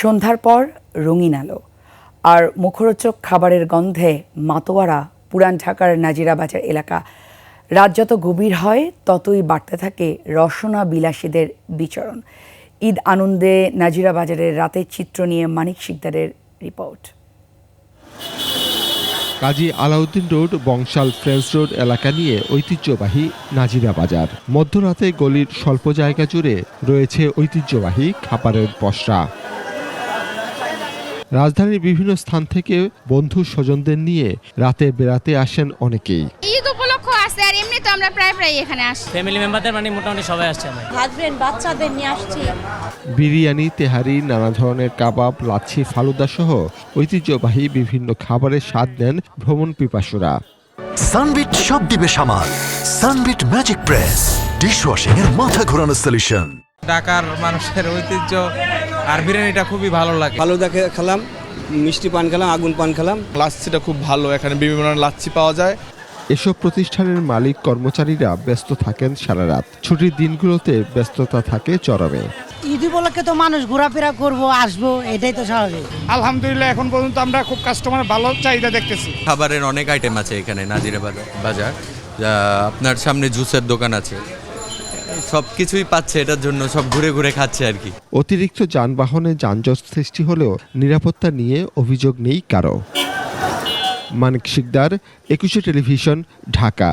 সন্ধ্যার পর রঙিন আলো। আর মুখরোচক খাবারের গন্ধে মাতোয়ারা, পুরান ঢাকার নাজিরা বাজার এলাকা। রাত যত গভীর হয়, ততই বাড়তে থাকে রসনা বিলাসীদের বিচরণ। ঈদ আনন্দে নাজিরা বাজারের রাতের চিত্র নিয়ে মানিক শিকদারের report. Kazi Alauddin road, Bangshal French road এলাকা নিয়ে ঐতিহ্যবাহী নাজিরা বাজার মধ্যরাতে গলির স্বল্প জায়গা জুড়ে রয়েছে ঐতিহ্যবাহী খাবারের পসরা। রাজধানীর বিভিন্ন স্থান থেকে বন্ধু স্বজনদের নিয়ে রাতে বেড়াতে আসেন অনেকেই। ঈদ উপলক্ষ আছে আর এমনি তো আমরা প্রায় প্রায় এখানে আসি। ফ্যামিলি মেম্বারদের মানে মোটামুটি সবাই আসছে আমরা হাজবেন্ড বাচ্চাদের নিয়ে আসছি। বিরিয়ানি তেহারি নানা ধরনের কাবাব লাচ্ছি ফালুদা সহ ঐতিহ্যবাহী বিভিন্ন খাবারের স্বাদ নেন ভ্রমণ পিপাসুরা। সানবিট সব দিবে সামাল সানবিট ম্যাজিক প্রেস ডিশওয়াশিং এর মাথা ঘোরানো সলিউশন ঢাকার মানুষের ঐতিহ্য আর বিরিয়ানিটা খুবই ভালো লাগে। ফালুদা খে- খেলাম মিষ্টি পান খেলাম আগুন পান খেলাম। লাচ্ছিটা খুব ভালো এখানে বিভিন্ন ধরনের লাচ্ছি পাওয়া যায়। এসব প্রতিষ্ঠানের মালিক কর্মচারীরা ব্যস্ত থাকেন সারা রাত। ছুটির দিনগুলোতে ব্যস্ততা থাকে চরমে। ঈদ উপলক্ষে তো মানুষ ঘোরাফেরা করব আসব এটাই তো স্বাভাবিক। আলহামদুলিল্লাহ এখন পর্যন্ত আমরা খুব কাস্টমার ভালো চাহিদা দেখতেছি। খাবারের অনেক আইটেম আছে এখানে নাজিরা বাজার। আপনার সামনে জুসের দোকান আছে। সব কিছুই পাচ্ছে এটার জন্য, সব ঘুরে ঘুরে খাচ্ছে আর কি। অতিরিক্ত যানবাহনে যানজট সৃষ্টি হলেও নিরাপত্তা নিয়ে অভিযোগ নেই কারও। মানিক শিকদার, একুশে টেলিভিশন, ঢাকা।